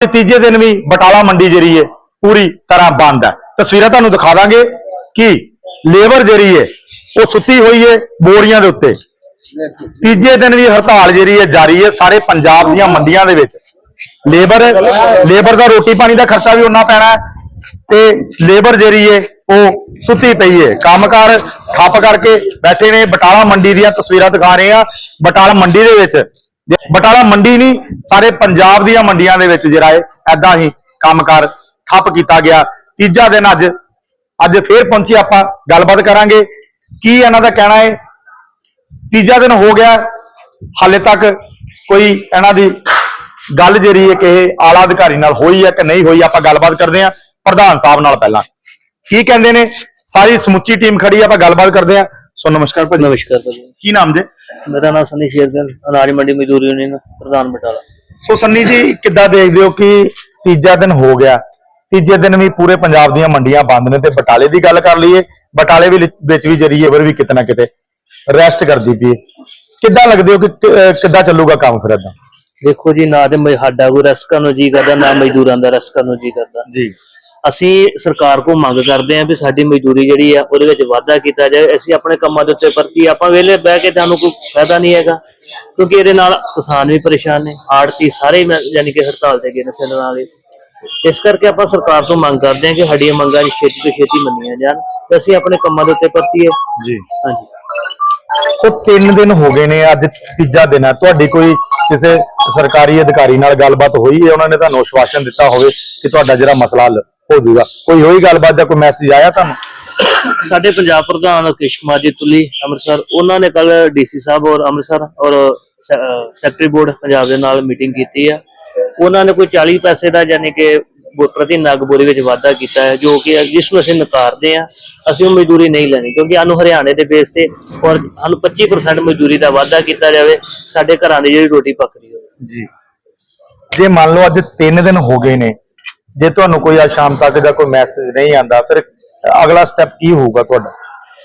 ਤੇ ਤੀਜੇ ਦਿਨ ਵੀ ਬਟਾਲਾ ਮੰਡੀ ਜਿਹੜੀ ਹੈ ਪੂਰੀ ਤਰ੍ਹਾਂ ਬੰਦ ਹੈ। ਤਸਵੀਰਾਂ ਤੁਹਾਨੂੰ ਦਿਖਾ ਦਾਂਗੇ ਕਿ ਲੇਬਰ ਜਿਹੜੀ ਹੈ ਉਹ ਸੁੱਤੀ ਹੋਈ ਹੈ ਬੋਰੀਆਂ ਦੇ ਉੱਤੇ। ਤੀਜੇ ਦਿਨ ਵੀ ਹੜਤਾਲ ਜਿਹੜੀ ਹੈ ਜਾਰੀ ਹੈ ਸਾਰੇ ਪੰਜਾਬ ਦੀਆਂ ਮੰਡੀਆਂ ਦੇ ਵਿੱਚ। ਲੇਬਰ ਲੇਬਰ ਦਾ ਰੋਟੀ ਪਾਣੀ ਦਾ ਖਰਚਾ ਵੀ ਉਨਾ ਪੈਣਾ ਤੇ ਲੇਬਰ ਜਿਹੜੀ ਹੈ ਉਹ ਸੁੱਤੀ ਪਈ ਹੈ ਕੰਮਕਾਰ ਠੱਪ ਕਰਕੇ ਬੈਠੇ ਨੇ ਬਟਾਲਾ ਮੰਡੀ ਦੀਆਂ ਤਸਵੀਰਾਂ ਦਿਖਾ ਰਹੇ ਆ ਬਟਾਲਾ ਮੰਡੀ ਦੇ ਵਿੱਚ ਬਟਾਲਾ ਮੰਡੀ ਨਹੀਂ, ਸਾਰੇ ਪੰਜਾਬ ਦੀਆਂ ਮੰਡੀਆਂ ਦੇ ਵਿੱਚ ਜਿਹੜਾ ਹੈ ਐਦਾਂ ਹੀ ਕੰਮਕਾਰ ਠੱਪ ਕੀਤਾ ਗਿਆ। ਤੀਜਾ ਦਿਨ ਅੱਜ ਅੱਜ ਫੇਰ ਪਹੁੰਚੇ ਆਪਾਂ, ਗੱਲਬਾਤ ਕਰਾਂਗੇ। ਕੀ ਇਹਨਾਂ ਦਾ ਕਹਿਣਾ ਹੈ? ਤੀਜਾ ਦਿਨ ਹੋ ਗਿਆ, ਹਾਲੇ ਤੱਕ ਕੋਈ ਇਹਨਾਂ ਦੀ ਗੱਲ ਜਿਹੜੀ ਹੈ ਕਿ ਇਹ ਆਲਾ ਅਧਿਕਾਰੀ ਨਾਲ ਹੋਈ ਹੈ ਕਿ ਨਹੀਂ ਹੋਈ, ਆਪਾਂ ਗੱਲਬਾਤ ਕਰਦੇ ਹਾਂ। ਪ੍ਰਧਾਨ ਸਾਹਿਬ ਨਾਲ ਪਹਿਲਾਂ। ਕੀ ਕਹਿੰਦੇ ਨੇ? ਸਾਰੀ ਸਮੁੱਚੀ ਟੀਮ ਖੜੀ ਆਪਾਂ ਗੱਲਬਾਤ ਕਰਦੇ ਹਾਂ। ਸੋ ਨਮਸਕਾਰ ਭਾਜੀ। ਨਮਸਕਾਰ ਭਾਜੀ। ਕੀ ਨਾਮ ਜੇ? ਮੇਰਾ ਨਾਮ ਸੰਨੀ ਸ਼ੇਰਗਿੱਲ ਅਨਾਜ ਮੰਡੀ ਮਜ਼ਦੂਰ ਯੂਨੀਅਨ ਪ੍ਰਧਾਨ ਬਟਾਲਾ। ਸੋ ਸੰਨੀ ਜੀ ਕਿੱਦਾਂ ਦੇਖਦੇ ਹੋ ਕਿ ਤੀਜਾ ਦਿਨ ਹੋ ਗਿਆ? ਤੀਜੇ ਦਿਨ ਵੀ ਪੂਰੇ ਪੰਜਾਬ ਦੀਆਂ ਮੰਡੀਆਂ ਬੰਦ ਨੇ ਤੇ ਬਟਾਲੇ ਦੀ ਗੱਲ ਕਰ ਲਈਏ ਬਟਾਲੇ ਵੀ ਵਿੱਚ ਵੀ ਹੈ ਵੀ ਕਿਤੇ ਨਾ ਕਿਤੇ ਰੈਸਟ ਕਰਦੀ ਪਈ ਕਿੱਦਾਂ ਲੱਗਦੇ ਹੋ ਕਿ ਕਿੱਦਾਂ ਚੱਲੂਗਾ ਕੰਮ ਫਿਰ ਏਦਾਂ? ਦੇਖੋ ਜੀ ਨਾ ਤੇ ਮ- ਸਾਡਾ ਕੋਈ ਰੈਸਟ ਕਰਨ ਨੂੰ ਜੀ ਕਰਦਾ ਨਾ ਮਜ਼ਦੂਰਾਂ ਦਾ ਰੈਸਟ ਕਰਨ ਨੂੰ ਜੀ ਕਰਦਾ। ਜੀ। ਅਸੀਂ ਸਰਕਾਰ ਕੋਲ ਮੰਗ ਕਰਦੇ ਹਾਂ ਵੀ ਸਾਡੀ ਮਜ਼ਦੂਰੀ ਜਿਹੜੀ ਆ ਉਹਦੇ ਵਿੱਚ ਵਾਧਾ ਕੀਤਾ ਜਾਏ। ਅਸੀਂ ਆਪਣੇ ਕੰਮਾਂ ਦੇ ਉੱਤੇ ਪਰਤੀ ਆਪਾਂ ਵਿਹਲੇ ਬਹਿ ਕੇ ਤੁਹਾਨੂੰ ਕੋਈ ਫਾਇਦਾ ਨਹੀਂ ਹੈਗਾ। ਕਿਉਂਕਿ ਇਹਦੇ ਨਾਲ ਕਿਸਾਨ ਵੀ ਪਰੇਸ਼ਾਨ ਨੇ ਆੜਤੀ ਸਾਰੇ ਯਾਨੀ ਕਿ ਹੜਤਾਲ ਤੇ ਗਏ ਨੇ ਸੈਲਰਾਂ ਵਾਲੇ ਇਸ ਕਰਕੇ ਆਪਾਂ ਸਰਕਾਰ ਤੋਂ ਮੰਗ ਕਰਦੇ ਹਾਂ ਕਿ ਸਾਡੀਆਂ ਮੰਗਾਂ ਛੇਤੀ ਤੋਂ ਛੇਤੀ ਮੰਨੀਆਂ ਜਾਣ ਤੇ ਅਸੀਂ ਆਪਣੇ ਕੰਮਾਂ ਦੇ ਉੱਤੇ ਪਰਤੀਏ ਜੀ। ਹਾਂਜੀ। ਸੋ 3 ਦਿਨ ਹੋ ਗਏ ਨੇ ਅੱਜ ਤੀਜਾ ਦਿਨ ਹੈ। ਤੁਹਾਡੀ ਕੋਈ ਕਿਸੇ ਸਰਕਾਰੀ ਅਧਿਕਾਰੀ ਨਾਲ ਗੱਲਬਾਤ ਹੋਈ ਹੈ? ਉਹਨਾਂ ਨੇ ਤੁਹਾਨੂੰ ਆਸ਼ਵਾਸਨ ਦਿੱਤਾ ਹੋਵੇ ਕਿ ਤੁਹਾਡਾ ਜਿਹੜਾ ਮਸਲਾ ਹੱਲ ਹੋ ਜਾਊਗਾ ਕੋਈ ਹੋਈ ਗੱਲਬਾਤ ਦਾ ਕੋਈ ਮੈਸੇਜ ਆਇਆ ਤੁਹਾਨੂੰ? ਸਾਡੇ ਪੰਜਾਬ ਪ੍ਰਧਾਨ ਕ੍ਰਿਸ਼ ਕੁਮਾਰ ਜੀ ਤੁਲੀ ਅੰਮ੍ਰਿਤਸਰ ਉਹਨਾਂ ਨੇ ਕੱਲ ਡੀਸੀ ਸਾਹਿਬ ਔਰ ਅੰਮ੍ਰਿਤਸਰ ਔਰ ਸੈਕਟਰੀ ਬੋਰਡ ਪੰਜਾਬ ਦੇ ਨਾਲ ਮੀਟਿੰਗ ਕੀਤੀ ਆ। ਉਹਨਾਂ ਨੇ ਕੋਈ 40 ਪੈਸੇ ਦਾ ਯਾਨੀ ਕਿ ਪ੍ਰਤੀ ਨਗ ਬੋਰੀ ਵਿੱਚ ਵਾਧਾ ਕੀਤਾ ਹੈ ਜੋ ਕਿ ਜਿਸ ਨੂੰ ਅਸੀਂ ਨਕਾਰਦੇ ਆ ਅਸੀਂ ਉਹ ਮਜ਼ਦੂਰੀ ਨਹੀਂ ਲੈਣੀ ਕਿਉਂਕਿ ਸਾਨੂੰ ਹਰਿਆਣੇ ਦੇ ਬੇਸ ਤੇ ਔਰ ਸਾਨੂੰ 25% ਮਜ਼ਦੂਰੀ ਦਾ ਵਾਧਾ ਕੀਤਾ ਜਾਵੇ ਸਾਡੇ ਘਰਾਂ ਦੀ ਜਿਹੜੀ ਰੋਟੀ ਪੱਕਦੀ ਹੋਵੇ। ਜੀ। ਜੇ ਮੰਨ ਲਓ ਅੱਜ 3 ਦਿਨ ਹੋ ਗਏ ਨੇ ਜੇ ਤੁਹਾਨੂੰ ਕੋਈ ਅੱਜ ਸ਼ਾਮ ਤੱਕ ਦਾ ਕੋਈ ਮੈਸੇਜ ਨਹੀਂ ਆਂਦਾ ਫਿਰ ਅਗਲਾ ਸਟੈਪ ਕੀ ਹੋਊਗਾ ਤੁਹਾਡਾ?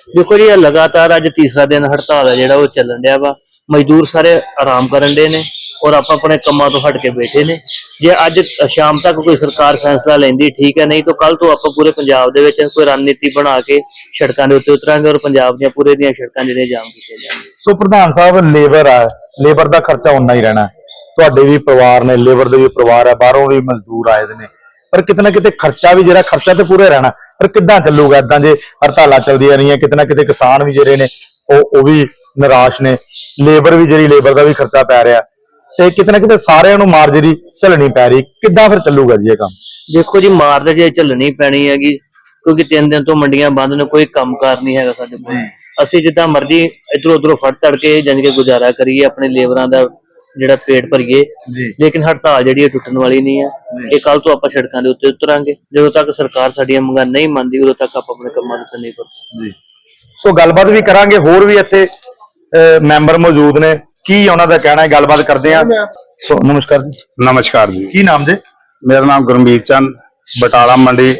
ਦੇਖੋ ਜੀ ਇਹ ਲਗਾਤਾਰ ਅੱਜ ਤੀਸਰਾ ਦਿਨ ਹੜਤਾਲ ਹੈ ਜਿਹੜਾ ਉਹ ਚੱਲਣ ਡਿਆ ਵਾ। ਮਜ਼ਦੂਰ ਸਾਰੇ ਆਰਾਮ ਕਰਨ ਦੇ ਨੇ ਔਰ ਆਪਾਂ ਆਪਣੇ ਕੰਮਾਂ ਤੋਂ ਹਟ ਕੇ ਬੈਠੇ ਨੇ। ਜੇ ਅੱਜ ਸ਼ਾਮ ਤੱਕ ਕੋਈ ਸਰਕਾਰ ਫੈਸਲਾ ਲੈਂਦੀ ਠੀਕ ਹੈ ਨਹੀਂ ਤਾਂ ਕੱਲ ਤੋਂ ਆਪਾਂ ਪੂਰੇ ਪੰਜਾਬ ਦੇ ਵਿੱਚ ਕੋਈ ਰਣਨੀਤੀ ਬਣਾ ਕੇ ਸੜਕਾਂ ਦੇ ਉੱਤੇ ਉਤਰਾਂਗੇ ਔਰ ਪੰਜਾਬ ਦੀਆਂ ਪੂਰੇ ਦੀਆਂ ਸੜਕਾਂ ਜਿਹੜੀਆਂ ਜਾਮ ਕੀਤੀਆਂ ਜਾਣਗੀਆਂ। ਸੋ ਪ੍ਰਧਾਨ ਸਾਹਿਬ ਲੇਬਰ ਆ ਲੇਬਰ ਦਾ ਖਰਚਾ ਉਨਾ ਹੀ ਰਹਿਣਾ। ਤੁਹਾਡੇ ਵੀ ਪਰਿਵਾਰ ਨੇ ਲੇਬਰ ਦੇ ਵੀ ਪਰਿਵਾਰ ਹੈ ਬਾਹਰੋਂ ਵੀ ਮਜ਼ਦੂਰ ਆਏ ਦੇ ਨੇ। ਪਰ ਕਿਤੇ ਨਾ ਕਿਤੇ ਖਰਚਾ ਵੀ ਜਿਹੜਾ ਖਰਚਾ ਤੇ ਪੂਰੇ ਰਹਿਣਾ। ਪਰ ਕਿੱਦਾਂ ਚੱਲੂਗਾ ਇਦਾਂ ਜੇ ਹੜਤਾਲਾਂ ਚੱਲਦੀਆਂ ਰਹੀਆਂ ਕਿਤੇ ਨਾ ਕਿਤੇ ਕਿਸਾਨ ਵੀ ਜਿਹੜੇ ਨੇ ਉਹ ਉਹ ਵੀ ਨਿਰਾਸ਼ ਨੇ। ਲੇਬਰ ਵੀ ਜਿਹੜੀ ਲੇਬਰ ਦਾ ਵੀ ਖਰਚਾ ਪੈ ਰਿਹਾ। ਤੇ ਕਿਤੇ ਨਾ ਕਿਤੇ ਸਾਰਿਆਂ ਨੂੰ ਮਾਰ ਜਿਹੜੀ ਝੱਲਣੀ ਪੈ ਰਹੀ। ਕਿੱਦਾਂ ਫਿਰ ਚੱਲੂਗਾ ਜੀ ਇਹ ਕੰਮ? ਦੇਖੋ ਜੀ ਮਾਰ ਤੇ ਜੇ ਝੱਲਣੀ ਪੈਣੀ ਹੈਗੀ ਕਿਉਂਕਿ ਤਿੰਨ ਦਿਨ ਤੋਂ ਮੰਡੀਆਂ ਬੰਦ ਨੇ ਕੋਈ ਕੰਮਕਾਰ ਨਹੀਂ ਹੈਗਾ ਸਾਡੇ ਕੋਲ। ਅਸੀਂ ਜਿੱਦਾਂ ਮਰਜ਼ੀ ਇਧਰੋਂ ਉਧਰੋਂ ਫੜ ਤੜ ਕੇ ਜਾਣੀ ਕਿ ਗੁਜ਼ਾਰਾ ਕਰੀਏ ਆਪਣੇ ਲੇਬਰਾਂ ਦਾ ਜਿਹੜਾ ਪੇਟ ਭਰੀਏ। ਜੀ। ਲੇਕਿਨ ਹੜਤਾਲ ਜਿਹੜੀ ਹੈ ਟੁੱਟਣ ਵਾਲੀ ਨਹੀਂ ਹੈ। ਇਹ ਕੱਲ ਤੋਂ ਆਪਾਂ ਸੜਕਾਂ ਦੇ ਉੱਤੇ ਉਤਰਾਂਗੇ। ਜਦੋਂ ਤੱਕ ਸਰਕਾਰ ਸਾਡੀਆਂ ਮੰਗਾਂ ਨਹੀਂ ਮੰਨਦੀ ਉਦੋਂ ਤੱਕ ਆਪਾਂ ਆਪਣੇ ਕੰਮਾਂ ਉੱਤੇ ਨਹੀਂ ਜੀ। ਸੋ ਗੱਲਬਾਤ ਵੀ ਕਰਾਂਗੇ। ਹੋਰ ਵੀ ਇੱਥੇ ਮੈਂਬਰ ਮੌਜੂਦ ਨੇ। ਕੀ ਉਹਨਾਂ ਦਾ ਕਹਿਣਾ ਹੈ? ਗੱਲਬਾਤ ਕਰਦੇ ਆ ਸੋ ਨਮਸਕਾਰ ਜੀ। ਨਮਸਕਾਰ ਜੀ। ਕੀ ਨਾਮ ਜੀ? ਮੇਰਾ ਨਾਮ ਗੁਰਮੀਤ ਚੰਦ ਬਟਾਲਾ ਮੰਡੀ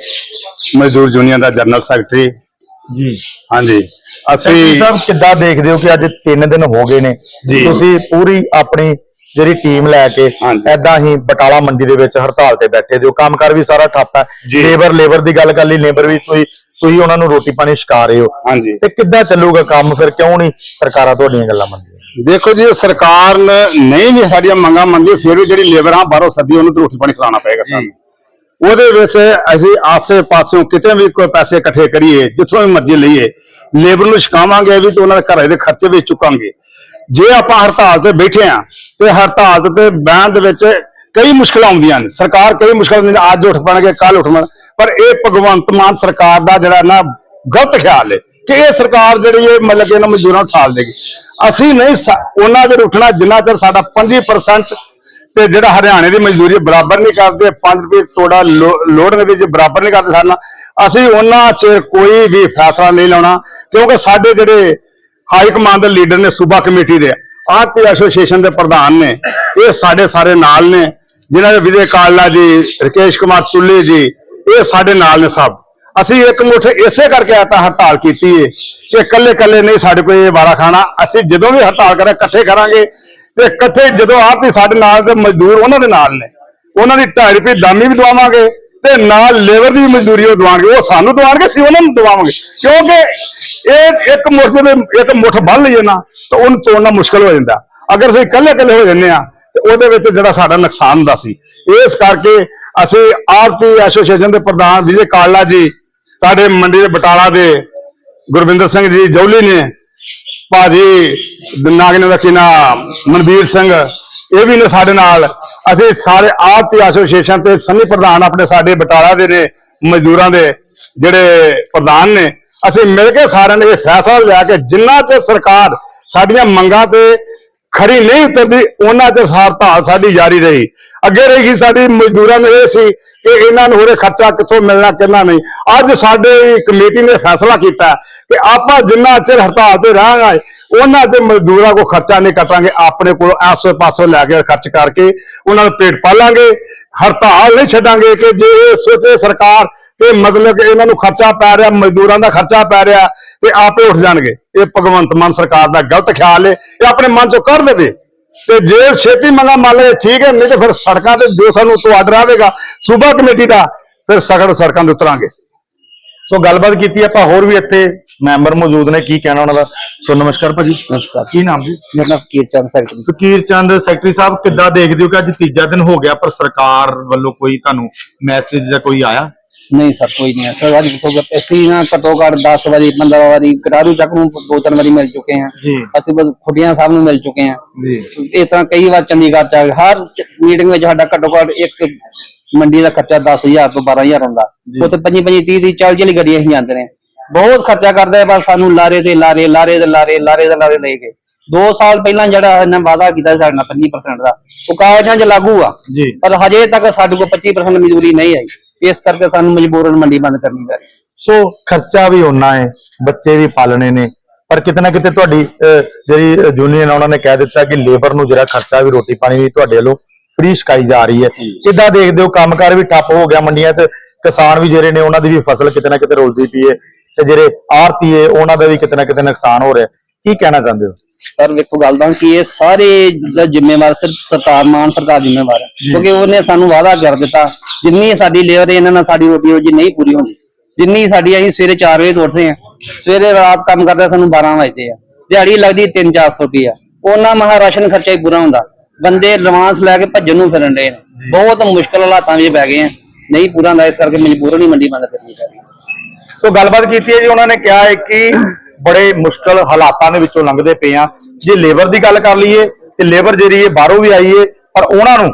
ਮਜ਼ਦੂਰ ਯੂਨੀਅਨ ਦਾ ਜਨਰਲ ਸੈਕਟਰੀ। ਜੀ। ਹਾਂਜੀ। ਅਸੀਂ ਸਾਹਿਬ ਕਿੱਦਾਂ ਦੇਖਦੇ ਹੋ ਕਿ ਅੱਜ 3 ਦਿਨ ਹੋ ਗਏ ਨੇ? ਜੀ। ਤੁਸੀਂ ਪੂਰੀ ਆਪਣੀ ਜਿਹੜੀ ਟੀਮ ਲੈ ਕੇ ਹਾਂਜੀ। ਐਦਾਂ ਹੀ ਬਟਾਲਾ ਮੰਡੀ ਦੇ ਵਿੱਚ ਹੜਤਾਲ ਤੇ ਬੈਠੇ ਦਿਓ। ਕੰਮਕਾਰ ਵੀ ਸਾਰਾ ਠੱਪ ਹੈ। ਜੀ। ਲੇਬਰ ਲੇਬਰ ਦੀ ਗੱਲ ਕਰ ਲਈ ਲੇਬਰ ਵੀ ਤੁਸੀਂ ਤੁਸੀਂ ਉਹਨਾਂ ਨੂੰ ਰੋਟੀ ਪਾਣੀ ਛਕਾ ਰਹੇ ਹੋ। ਹਾਂਜੀ। ਤੇ ਕਿੱਦਾਂ ਚੱਲੂਗਾ ਕੰਮ? ਫਿਰ ਕਿਉਂ ਨਹੀਂ ਸਰਕਾਰਾਂ ਤੁਹਾਡੀਆਂ ਗੱਲਾਂ ਮੰਨਦੀਆਂ? ਦੇਖੋ ਜੀ ਸਰਕਾਰ ਨੇ ਨਹੀਂ ਵੀ ਸਾਡੀਆਂ ਮੰਗਾਂ ਮੰਨਦੀ ਫਿਰ ਵੀ ਜਿਹੜੀ ਲੇਬਰ ਆ ਬਾਹਰੋਂ ਸੱਦੀ ਉਹਨੂੰ ਤਾਂ ਰੋਟੀ ਪਾਣੀ ਖਿਲਾਉਣਾ ਪਏਗਾ ਸਾਨੂੰ। ਉਹਦੇ ਵਿੱਚ ਅਸੀਂ ਆਸੇ ਪਾਸਿਓਂ ਕਿਤੇ ਵੀ ਕੋਈ ਪੈਸੇ ਇਕੱਠੇ ਕਰੀਏ, ਜਿੱਥੋਂ ਵੀ ਮਰਜ਼ੀ ਲਈਏ ਲੇਬਰ ਨੂੰ ਛਕਾਵਾਂਗੇ ਵੀ ਤੇ ਉਹਨਾਂ ਦੇ ਘਰਾਂ ਦੇ ਖਰਚੇ ਵੀ ਚੁੱਕਾਂਗੇ। ਜੇ ਆਪਾਂ ਹੜਤਾਲ ਤੇ ਬੈਠੇ ਆ ਤੇ ਹੜਤਾਲ ਤੇ ਬਹਿਣ ਦੇ ਵਿੱਚ ਕਈ ਮੁਸ਼ਕਲਾਂ ਆਉਂਦੀਆਂ ਨੇ। ਸਰਕਾਰ ਕਈ ਮੁਸ਼ਕਲਾਂ ਦਿੰਦੀ ਅੱਜ ਉੱਠ ਪੈਣਗੇ ਕੱਲ ਉੱਠ ਪੈਣ। ਪਰ ਇਹ ਭਗਵੰਤ ਮਾਨ ਸਰਕਾਰ ਦਾ ਜਿਹੜਾ ਨਾ ਗਲਤ ਖਿਆਲ ਹੈ ਕਿ ਇਹ ਸਰਕਾਰ ਜਿਹੜੀ ਇਹ ਮਤਲਬ ਕਿ ਇਹਨਾਂ ਮਜ਼ਦੂਰਾਂ ਨੂੰ ਠਾਲ ਦੇਗੀ। ਅਸੀਂ ਨਹੀਂ ਉਹਨਾਂ ਦੇ ਉੱਠਣਾ ਜਿੰਨਾ ਚਿਰ ਸਾਡਾ 25% ਤੇ ਜਿਹੜਾ ਹਰਿਆਣੇ ਦੀ ਮਜ਼ਦੂਰੀ ਬਰਾਬਰ ਨਹੀਂ ਕਰਦੇ 5 ਰੁਪਏ ਤੋੜਾ ਲੋੜਨ ਦੇ ਜੇ ਬਰਾਬਰ ਨਹੀਂ ਕਰਦੇ ਸਾਡਾ ਅਸੀਂ ਉਹਨਾਂ ਚਿਰ ਕੋਈ ਵੀ ਫੈਸਲਾ ਨਹੀਂ ਲਾਉਣਾ, ਕਿਉਂਕਿ ਸਾਡੇ ਜਿਹੜੇ ਹਾਈ ਕਮਾਂਡ ਦੇ ਲੀਡਰ ਨੇ ਸੂਬਾ ਕਮੇਟੀ ਦੇ ਆਰਤੀ ਐਸੋਸੀਏਸ਼ਨ ਦੇ ਪ੍ਰਧਾਨ ਨੇ, ਇਹ ਸਾਡੇ ਸਾਰੇ ਨਾਲ ਨੇ, ਜਿਨ੍ਹਾਂ ਦੇ ਵਿਜੇ ਕਾਲਾ ਜੀ, ਰਕੇਸ਼ ਕੁਮਾਰ ਤੁੱਲੇ ਜੀ, ਇਹ ਸਾਡੇ ਨਾਲ ਨੇ ਸਭ। ਅਸੀਂ ਇੱਕ ਮੁੱਠ ਇਸੇ ਕਰਕੇ ਆਤਾ ਹੜਤਾਲ ਕੀਤੀ ਏ, ਕਿ ਇਕੱਲੇ ਇਕੱਲੇ ਨਹੀਂ ਸਾਡੇ ਕੋਲ ਇਹ ਵਾਰਾ ਖਾਣਾ, ਅਸੀਂ ਜਦੋਂ ਵੀ ਹੜਤਾਲ ਕਰਾਂ ਇਕੱਠੇ ਕਰਾਂਗੇ। ਤੇ ਇਕੱਠੇ ਜਦੋਂ ਆਪ ਹੀ ਸਾਡੇ ਨਾਲ ਤੇ ਮਜ਼ਦੂਰ ਉਹਨਾਂ ਦੇ ਨਾਲ ਨੇ। ਉਹਨਾਂ ਦੀ 2.5 ਰੁਪਏ ਦਾਮੀ ਵੀ ਦਵਾਵਾਂਗੇ ਤੇ ਨਾਲ ਲੇਬਰ ਦੀ ਵੀ ਮਜ਼ਦੂਰੀ ਉਹ ਦਵਾਣਗੇ ਉਹ ਸਾਨੂੰ ਦਵਾਣਗੇ ਅਸੀਂ ਉਹਨਾਂ ਨੂੰ ਦਵਾਵਾਂਗੇ। ਕਿਉਂਕਿ ਇਹ ਇੱਕ ਮੁੱਠ ਦੇ, ਇੱਕ ਮੁੱਠ ਬੰਨ ਲਈਏ ਨਾ, ਤਾਂ ਉਹਨੂੰ ਤੋੜਨਾ ਮੁਸ਼ਕਲ ਹੋ ਜਾਂਦਾ। ਅਗਰ ਅਸੀਂ ਇਕੱਲੇ ਇਕੱਲੇ ਹੋ ਜੰਨੇ ਆ ਤੇ ਉਹਦੇ ਵਿੱਚ ਜਿਹੜਾ ਸਾਡਾ ਨੁਕਸਾਨ ਹੁੰਦਾ ਸੀ। ਇਸ ਕਰਕੇ ਅਸੀਂ ਆਰਤੀ ਐਸੋਸੀਏਸ਼ਨ ਦੇ ਪ੍ਰਧਾਨ ਵਿਜੇ ਕਾਲਾ ਜੀ, ਸਾਡੇ ਮੰਡੀ ਦੇ ਬਟਾਲਾ ਦੇ ਗੁਰਵਿੰਦਰ ਸਿੰਘ ਜੀ ਜੌਲੀ ਨੇ ਭਾਜੀ ਨਾਗਨ ਦਾ ਕੀ ਮਨਵੀਰ ਸਿੰਘ। ਇਹ ਵੀ ਨੇ ਸਾਡੇ ਨਾਲ। ਅਸੀਂ ਸਾਰੇ ਆਪ ਦੀ ਐਸੋਸੀਏਸ਼ਨ ਤੇ ਸੰਨੀ ਪ੍ਰਧਾਨ ਆਪਣੇ ਸਾਡੇ ਬਟਾਲਾ ਦੇ ਨੇ, ਮਜ਼ਦੂਰਾਂ ਦੇ, ਜਿਹੜੇ ਪ੍ਰਧਾਨ ਨੇ। ਅਸੀਂ ਮਿਲ ਕੇ ਸਾਰਿਆਂ ਨੇ ਇਹ ਫੈਸਲਾ ਲਿਆ ਕਿ ਜਿੰਨਾ ਚਿਰ ਸਰਕਾਰ ਸਾਡੀਆਂ ਮੰਗਾਂ ਤੇ ਖਰੀ ਨਹੀਂ ਉਤਰਦੀ, ਉਹਨਾਂ ਚ ਹੜਤਾਲ ਸਾਡੀ ਜਾਰੀ ਰਹੀ। ਅੱਗੇ ਰਹੀ ਸਾਡੀ ਮਜ਼ਦੂਰਾਂ ਨੂੰ ਇਹ ਸੀ ਕਿ ਇਹਨਾਂ ਨੂੰ ਹੋਰੇ ਖਰਚਾ ਕਿੱਥੋਂ ਮਿਲਣਾ, ਕਿੰਨਾ ਨਹੀਂ। ਅੱਜ ਸਾਡੇ ਕਮੇਟੀ ਨੇ ਫੈਸਲਾ ਕੀਤਾ ਕਿ ਆਪਾਂ ਜਿੰਨਾ ਚਿਰ ਹੜਤਾਲ ਤੇ ਰਹਾਂਗੇ, ਉਹਨਾਂ ਤੇ ਮਜ਼ਦੂਰਾਂ ਕੋ ਖਰਚਾ ਨਹੀਂ ਕੱਟਾਂਗੇ। ਆਪਣੇ ਕੋਲ ਆਸੇ ਪਾਸੇ ਲੈ ਕੇ ਖਰਚ ਕਰਕੇ ਉਹਨਾਂ ਨੂੰ ਪੇਟ ਪਾਲਾਂਗੇ। ਹੜਤਾਲ ਨਹੀਂ ਛੱਡਾਂਗੇ ਕਿ ਜੇ ਸੋਚੇ ਸਰਕਾਰ ਕਿ ਮਤਲਬ ਕਿ ਇਹਨਾਂ ਨੂੰ ਖਰਚਾ ਪੈ ਰਿਹਾ ਮਜ਼ਦੂਰਾਂ ਦਾ ਖਰਚਾ ਪੈ ਰਿਹਾ ਤੇ ਆਪੇ ਉੱਠ ਜਾਣਗੇ। ਇਹ ਭਗਵੰਤ ਮਾਨ ਸਰਕਾਰ ਦਾ ਗਲਤ ਖਿਆਲ ਹੈ ਇਹ ਆਪਣੇ ਮਨ ਚੋਂ ਕੱਢ ਦੇਵੇ। ਤੇ ਜੇ ਛੇਤੀ ਮੰਗਾ ਮੰਨ ਲਏ ਠੀਕ ਹੈ ਨਹੀਂ ਤੇ ਫਿਰ ਸੜਕਾਂ ਤੇ ਜੋ ਸਾਨੂੰ ਤੋਂ ਆਰਡਰ ਆਵੇਗਾ ਸੂਬਾ ਕਮੇਟੀ ਦਾ ਫਿਰ ਸਗੜ ਸੜਕਾਂ ਤੇ ਉਤਰਾਂਗੇ। ਸੋ ਗੱਲਬਾਤ ਕੀਤੀ ਆਪਾਂ ਹੋਰ ਵੀ ਇੱਥੇ ਮੈਂਬਰ ਮੌਜੂਦ ਨੇ ਕੀ ਕਹਿਣਾ ਉਹਨਾਂ ਦਾ? ਸੋ ਨਮਸਕਾਰ ਭਾਜੀ। ਨਮਸਕਾਰ। ਕੀ ਨਾਮ ਜੀ? ਮੇਰਾ ਨਾਮ ਕੀਰਤਨ ਸੈਕਟਰੀ ਫਕੀਰ ਚੰਦ ਸੈਕਟਰੀ ਸਾਹਿਬ ਕਿੱਦਾਂ ਦੇਖਦੇ ਹੋ ਕਿ ਅੱਜ ਤੀਜਾ ਦਿਨ ਹੋ ਗਿਆ ਪਰ ਸਰਕਾਰ ਵੱਲੋਂ ਕੋਈ ਤੁਹਾਨੂੰ ਮੈਸੇਜ ਜਾਂ ਕੋਈ ਆਇਆ? ਨਹੀਂ ਸਰ ਕੋਈ ਨਹੀਂ ਸਰ ਅੱਜ ਅਸੀਂ ਨਾ ਘੱਟੋ ਘੱਟ 10 ਵਾਰੀ 15 ਵਾਰੀ ਕਟਾਰੂ ਚੱਕ ਨੂੰ ਦੋ ਤਿੰਨ ਵਾਰੀ ਮਿਲ ਚੁੱਕੇ ਹਾਂ। ਜੀ। ਅਸੀਂ ਬਸ ਖੁੱਡੀਆਂ ਸਾਹਿਬ ਨੂੰ ਮਿਲ ਚੁੱਕੇ ਹਾਂ। ਜੀ। ਇਸ ਤਰ੍ਹਾਂ ਕਈ ਵਾਰ ਚੰਡੀਗੜ੍ਹ ਚ ਆ। ਹਰ ਮੀਟਿੰਗ ਵਿੱਚ ਸਾਡਾ ਘੱਟੋ ਘੱਟ ਇੱਕ ਮੰਡੀ ਦਾ ਖਰਚਾ 10000 ਤੋਂ 12000 ਹੁੰਦਾ। ਉੱਥੇ 25 25 30 30 40 40 ਗੱਡੀਆਂ ਹੀ ਜਾਂਦੇ ਨੇ। ਬਹੁਤ ਖਰਚਾ ਕਰਦੇ ਆ ਬਸ ਸਾਨੂੰ ਲਾਰੇ ਤੇ ਲਾਰੇ ਲਾਰੇ ਤੇ ਲਾਰੇ ਲਾਰੇ ਤੇ ਲਾਰੇ ਲੈ ਕੇ। 2 ਸਾਲ ਪਹਿਲਾਂ ਜਿਹੜਾ ਇਹਨਾਂ ਵਾਅਦਾ ਕੀਤਾ ਸਾਡੇ ਨਾਲ 25% ਦਾ ਉਹ ਕਾਗਜ਼ਾਂ 'ਚ ਲਾਗੂ ਆ। ਪਰ ਹਜੇ ਤੱਕ ਸਾਡੇ ਕੋਲ 25% ਮਜ਼ਦੂਰੀ ਨਹੀਂ ਆਈ। ਇਸ ਕਰਕੇ ਸਾਨੂੰ ਮਜਬੂਰਨ ਮੰਡੀ ਬੰਦ ਕਰਨੀ ਪੈ ਰਹੀ ਸੋ ਖਰਚਾ ਵੀ ਓਨਾ ਹੈ ਬੱਚੇ ਵੀ ਪਾਲਣੇ ਨੇ ਪਰ ਕਿਤੇ ਨਾ ਕਿਤੇ ਤੁਹਾਡੀ ਅਹ, ਜਿਹੜੀ ਆ ਉਹਨਾਂ ਨੇ ਕਹਿ ਦਿੱਤਾ ਕਿ ਲੇਬਰ ਨੂੰ ਜਿਹੜਾ ਖਰਚਾ ਵੀ ਰੋਟੀ ਪਾਣੀ ਵੀ ਤੁਹਾਡੇ ਵੱਲੋਂ ਫ੍ਰੀ ਛਕਾਈ ਜਾ ਰਹੀ ਹੈ। ਕਿੱਦਾਂ ਦੇਖਦੇ ਹੋ ਕੰਮਕਾਰ ਵੀ ਠੱਪ ਹੋ ਗਿਆ ਮੰਡੀਆਂ 'ਚ? ਕਿਸਾਨ ਵੀ ਜਿਹੜੇ ਨੇ ਉਹਨਾਂ ਦੀ ਵੀ ਫਸਲ ਕਿਤੇ ਨਾ ਕਿਤੇ ਰੁਲਦੀ ਪਈ ਹੈ ਤੇ ਜਿਹੜੇ ਆੜਤੀਏ ਉਹਨਾਂ ਦਾ ਵੀ ਕਿਤੇ ਨਾ ਕਿਤੇ ਨੁਕਸਾਨ ਹੋ ਰਿਹਾ ਕੀ ਕਹਿਣਾ ਚਾਹੁੰਦੇ ਹੋ? ਸਰ ਵੇਖੋ ਗੱਲ ਤਾਂ ਕਿ ਇਹ ਸਾਰੇ ਦਾ ਜ਼ਿੰਮੇਵਾਰ ਸਿਰਫ ਸਰਕਾਰ ਮਾਨ ਸਰਕਾਰ ਜ਼ਿੰਮੇਵਾਰ ਹੈ। ਕਿਉਂਕਿ ਉਹਨੇ ਸਾਨੂੰ ਵਾਅਦਾ ਕਰ ਦਿੱਤਾ ਜਿੰਨੀ ਸਾਡੀ ਲੇਬਰ ਇਹਨਾਂ ਨਾਲ ਸਾਡੀ ਰੋਟੀ ਰੋਜੀ ਨਹੀਂ ਪੂਰੀ ਹੁੰਦੀ। ਜਿੰਨੀ ਸਾਡੀ ਅਸੀਂ ਸਵੇਰੇ 4 ਵਜੇ ਤੋਂ ਉੱਠਦੇ ਆ ਸਵੇਰੇ ਰਾਤ ਕੰਮ ਕਰਦੇ ਸਾਨੂੰ 12 ਵਜੇ ਆ। ਦਿਹਾੜੀ ਲੱਗਦੀ 3-400 ਰੁਪਈਆ। ਉਹਨਾਂ ਮਹਾ ਰਾਸ਼ਨ ਖਰਚਾ ਹੀ ਪੂਰਾ ਹੁੰਦਾ। ਬੰਦੇ ਐਡਵਾਂਸ ਲੈ ਕੇ ਭੱਜਣ ਨੂੰ ਫਿਰਨ ਦੇ ਨੇ ਬਹੁਤ ਮੁਸ਼ਕਲ ਹਾਲਾਤਾਂ ਵਿੱਚ ਪੈ ਗਏ ਆ। ਨਹੀਂ ਪੂਰਾ ਹੁੰਦਾ ਇਸ ਕਰਕੇ ਮਜਬੂਰਨ ਹੀ ਮੰਡੀ ਬੰਦ ਕਰਨੀ ਪੈ ਰਹੀ। ਹੈ ਸੋ ਗੱਲਬਾਤ ਕੀਤੀ ਹੈ ਜੀ ਉਹਨਾਂ ਨੇ ਕਿਹਾ ਹੈ ਕਿ ਬੜੇ ਮੁਸ਼ਕਲ ਹਾਲਾਤਾਂ ਦੇ ਵਿੱਚੋਂ ਲੰਘਦੇ ਪਏ ਆ ਜੇ ਲੇਬਰ ਦੀ ਗੱਲ ਕਰ ਲਈਏ, ਤੇ ਲੇਬਰ ਜਿਹੜੀ ਹੈ ਬਾਹਰੋਂ ਵੀ ਆਈ ਹੈ, ਪਰ ਉਹਨਾਂ ਨੂੰ,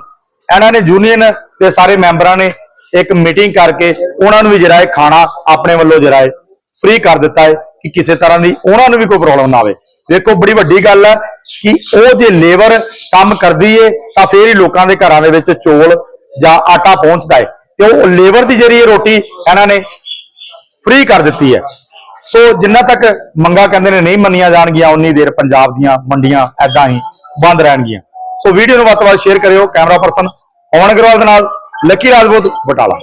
ਇਹਨਾਂ ਨੇ ਯੂਨੀਅਨ ਦੇ ਸਾਰੇ ਮੈਂਬਰਾਂ ਨੇ ਇੱਕ ਮੀਟਿੰਗ ਕਰਕੇ ਉਹਨਾਂ ਨੂੰ ਵੀ ਜਿਹੜਾ ਹੈ ਖਾਣਾ ਆਪਣੇ ਵੱਲੋਂ ਜਿਹੜਾ ਹੈ ਫ੍ਰੀ ਕਰ ਦਿੱਤਾ ਹੈ ਕਿ ਕਿਸੇ ਤਰ੍ਹਾਂ ਦੀ ਉਹਨਾਂ ਨੂੰ ਵੀ ਕੋਈ ਪ੍ਰੋਬਲਮ ਨਾ ਆਵੇ। ਦੇਖੋ, ਬੜੀ ਵੱਡੀ ਗੱਲ ਹੈ ਕਿ ਉਹ ਜੇ ਲੇਬਰ ਕੰਮ ਕਰਦੀ ਏ, ਤਾਂ ਫੇਰ ਹੀ ਲੋਕਾਂ ਦੇ ਘਰਾਂ ਦੇ ਵਿੱਚ ਚੋਲ ਜਾਂ ਆਟਾ ਪਹੁੰਚਦਾ ਹੈ ਤੇ ਉਹ ਲੇਬਰ ਦੀ ਜਿਹੜੀ ਰੋਟੀ ਇਹਨਾਂ ਨੇ ਫ੍ਰੀ ਕਰ ਦਿੱਤੀ ਹੈ। ਸੋ ਜਿੰਨਾ ਤੱਕ ਮੰਗਾ ਕਹਿੰਦੇ ਨੇ ਨਹੀਂ ਮੰਨੀਆਂ ਜਾਣਗੀਆਂ, ਉਨੀ ਦੇਰ ਪੰਜਾਬ ਦੀਆਂ ਮੰਡੀਆਂ ਐਦਾਂ ਹੀ ਬੰਦ ਰਹਿਣਗੀਆਂ। ਸੋ ਵੀਡੀਓ ਨੂੰ ਵੱਧ ਤੋਂ ਵੱਧ ਸ਼ੇਅਰ ਕਰਿਓ ਕੈਮਰਾ ਪਰਸਨ ਪਵਨ ਅਗਰਵਾਲ ਦੇ ਨਾਲ, ਲੱਕੀ ਰਾਜਪੂਤ, ਬਟਾਲਾ।